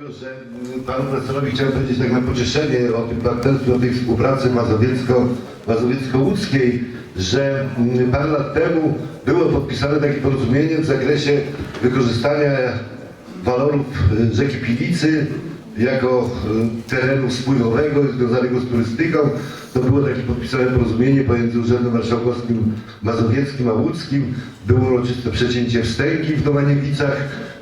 Dlatego, że mm, panu profesorowi chciałem powiedzieć tak na pocieszenie o tym partnerstwie, o tej współpracy mazowiecko, mazowiecko-łódzkiej, że mm, parę lat temu było podpisane takie porozumienie w zakresie wykorzystania walorów y, rzeki Pilicy jako y, terenu spływowego i związanego z turystyką. To było takie podpisane porozumienie pomiędzy Urzędem Marszałkowskim Mazowieckim a Łódzkim. Było uroczyste przecięcie wstęgi w Domaniewicach,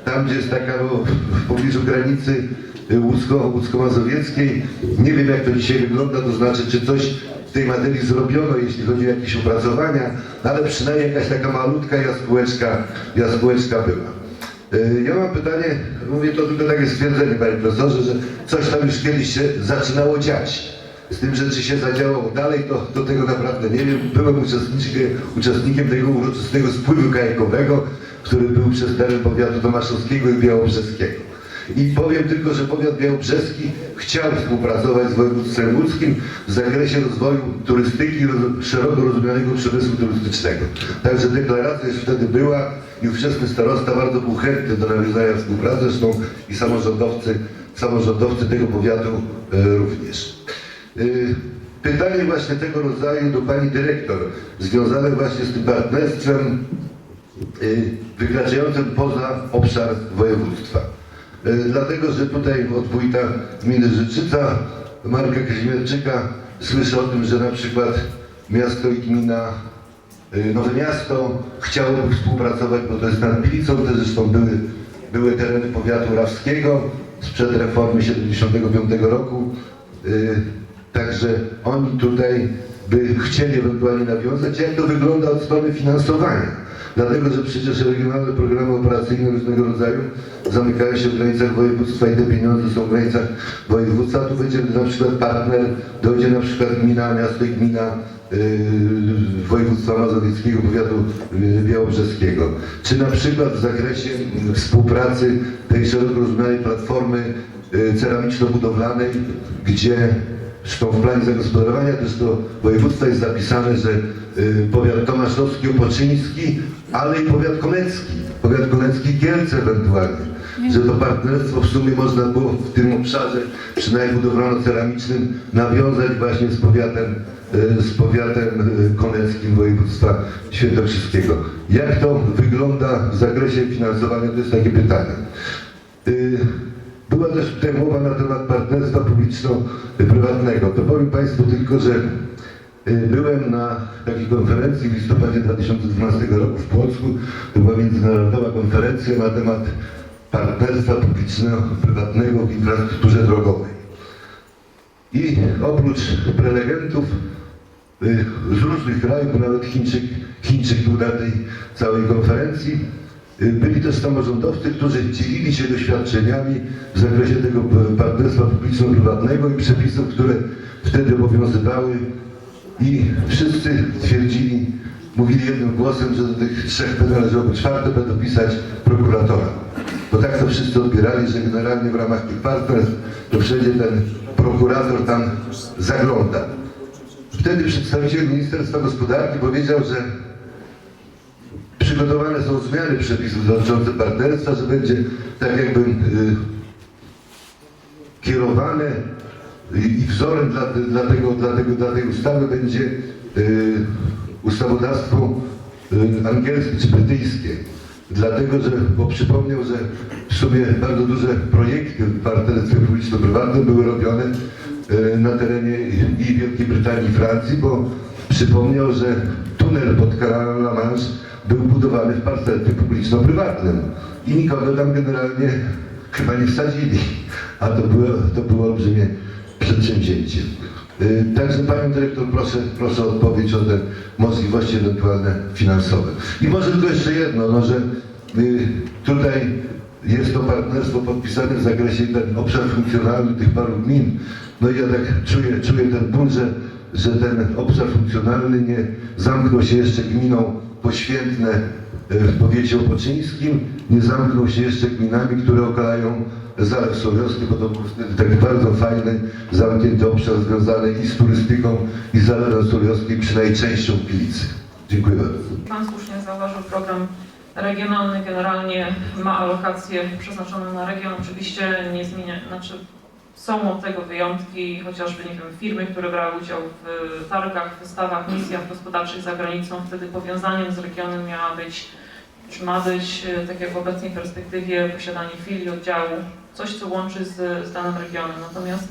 tam gdzie jest taka no, w pobliżu granicy łódzko- łódzko-mazowieckiej. Nie wiem jak to dzisiaj wygląda, to znaczy czy coś w tej materii zrobiono, jeśli chodzi o jakieś opracowania, ale przynajmniej jakaś taka malutka jaskółeczka, jaskółeczka była. Y, Ja mam pytanie, mówię to tylko takie stwierdzenie, panie profesorze, że coś tam już kiedyś się zaczynało dziać. Z tym, że czy się zadziałało dalej, to, to tego naprawdę nie wiem. Byłem uczestnikiem, uczestnikiem tego uroczystego spływu kajakowego, który był przez teren powiatu tomaszowskiego i białobrzeskiego. I powiem tylko, że powiat białobrzeski chciał współpracować z województwem łódzkim w zakresie rozwoju turystyki i szeroko rozumianego przemysłu turystycznego. Także deklaracja już wtedy była i ówczesny starosta bardzo był chętny do nawiązania współpracy, zresztą i samorządowcy, samorządowcy tego powiatu e, również. Y, Pytanie właśnie tego rodzaju do pani dyrektor, związane właśnie z tym partnerstwem y, wykraczającym poza obszar województwa. Y, Dlatego, że tutaj od wójta gminy Życzyca, Marka Kazimierczyka, słyszę o tym, że na przykład miasto i gmina y, Nowe Miasto chciałoby współpracować, bo to jest nad Pilicą, to zresztą były, były tereny powiatu rawskiego sprzed reformy 75 roku. Y, Także oni tutaj by chcieli ewentualnie nawiązać. Jak to wygląda od strony finansowania? Dlatego, że przecież regionalne programy operacyjne różnego rodzaju zamykają się w granicach województwa i te pieniądze są w granicach województwa. Tu będzie na przykład partner, dojdzie na przykład gmina, miasto i gmina yy, województwa mazowieckiego, powiatu yy, białobrzeskiego. Czy na przykład w zakresie współpracy tej szeroko rozumianej platformy ceramiczno-budowlanej, gdzie Zresztą w planie zagospodarowania też do województwa jest zapisane, że y, powiat tomaszowski, opoczyński, ale i powiat konecki, powiat konecki Kielce ewentualnie. Że to partnerstwo w sumie można było w tym obszarze, przynajmniej budowlano-ceramicznym, nawiązać właśnie z powiatem, y, z powiatem y, koneckim województwa świętokrzyskiego. Jak to wygląda w zakresie finansowania? To jest takie pytanie. Była też tutaj mowa na temat partnerstwa publiczno-prywatnego. To powiem Państwu tylko, że y, byłem na takiej konferencji w listopadzie 2012 roku w Płocku. To była międzynarodowa konferencja na temat partnerstwa publiczno-prywatnego w infrastrukturze drogowej. I oprócz prelegentów y, z różnych krajów, nawet Chińczyk, Chińczyk był na tej całej konferencji, byli też samorządowcy, którzy dzielili się doświadczeniami w zakresie tego partnerstwa publiczno-prywatnego i przepisów, które wtedy obowiązywały i wszyscy twierdzili, mówili jednym głosem, że do tych trzech P należałoby czwarte P dopisać prokuratora. Bo tak to wszyscy odbierali, że generalnie w ramach tych partnerstw to wszędzie ten prokurator tam zagląda. Wtedy przedstawiciel Ministerstwa Gospodarki powiedział, że przygotowane są zmiany przepisów dotyczących partnerstwa, że będzie tak jakby y, kierowane i, wzorem dla, dla, tego, dla, tego, dla tej ustawy będzie y, ustawodawstwo y, angielskie czy brytyjskie. Dlatego, że, bo przypomniał, że w sumie bardzo duże projekty w partnerstwie publiczno-prywatnym były robione y, na terenie i Wielkiej Brytanii i Francji, bo przypomniał, że tunel pod kanałem La Manche był budowany w partnerstwie publiczno-prywatnym i nikogo tam generalnie chyba nie wsadzili, a to było, to było olbrzymie przedsięwzięcie. Y, Także Panią Dyrektor proszę, proszę o odpowiedź o te możliwości ewentualne finansowe. I może tylko jeszcze jedno, no, że y, tutaj jest to partnerstwo podpisane w zakresie ten obszar funkcjonalny tych paru gmin. No i ja tak czuję, czuję ten ból, że, że ten obszar funkcjonalny nie zamknął się jeszcze gminą poświętne y, w powiecie opoczyńskim, nie zamknął się jeszcze gminami, które okalają Zalew Sowiowski, bo to był wtedy taki bardzo fajny, zamknięty obszar związany i z turystyką, i z Zalewem Sowiowskim, przynajmniej częścią Pilicy. Dziękuję bardzo. Pan słusznie zauważył program regionalny generalnie ma alokację przeznaczoną na region. Oczywiście nie zmienia, znaczy są od tego wyjątki, chociażby nie wiem, firmy, które brały udział w targach, wystawach, misjach gospodarczych za granicą. Wtedy powiązaniem z regionem miała być, czy ma być, e, tak jak w obecnej perspektywie, posiadanie filii, oddziału, coś co łączy z, z danym regionem. Natomiast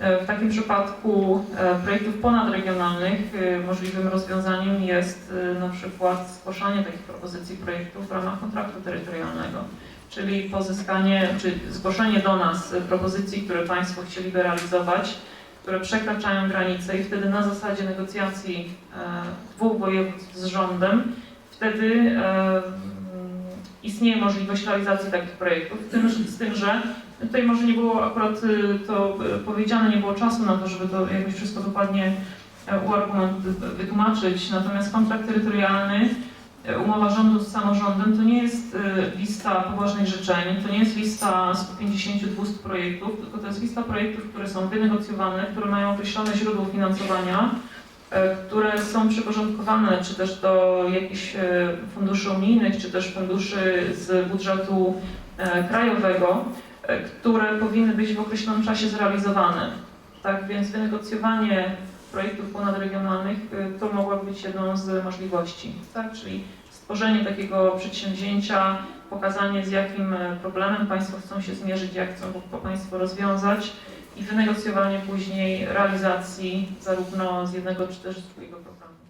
w takim przypadku e, projektów ponadregionalnych e, możliwym rozwiązaniem jest e, na przykład zgłaszanie takich propozycji projektów w ramach kontraktu terytorialnego, czyli pozyskanie, czy zgłoszenie do nas e, propozycji, które Państwo chcieliby realizować, które przekraczają granice i wtedy na zasadzie negocjacji e, dwóch województw z rządem, wtedy e, istnieje możliwość realizacji takich projektów, z tym, z tym że Tutaj może nie było akurat y, to y, powiedziane, nie było czasu na to, żeby to jakoś wszystko dokładnie e, uargument, wytłumaczyć. Natomiast kontrakt terytorialny, e, umowa rządu z samorządem to nie jest y, lista poważnych życzeń, to nie jest lista 150-200 projektów, tylko to jest lista projektów, które są wynegocjowane, które mają określone źródło finansowania, e, które są przyporządkowane czy też do jakichś funduszy unijnych, czy też funduszy z budżetu krajowego które powinny być w określonym czasie zrealizowane. Tak więc wynegocjowanie projektów ponadregionalnych y, to mogła być jedną z możliwości, tak? czyli stworzenie takiego przedsięwzięcia, pokazanie z jakim e, problemem Państwo chcą się zmierzyć, jak chcą go Państwo rozwiązać i wynegocjowanie później realizacji zarówno z jednego czy też z drugiego programu.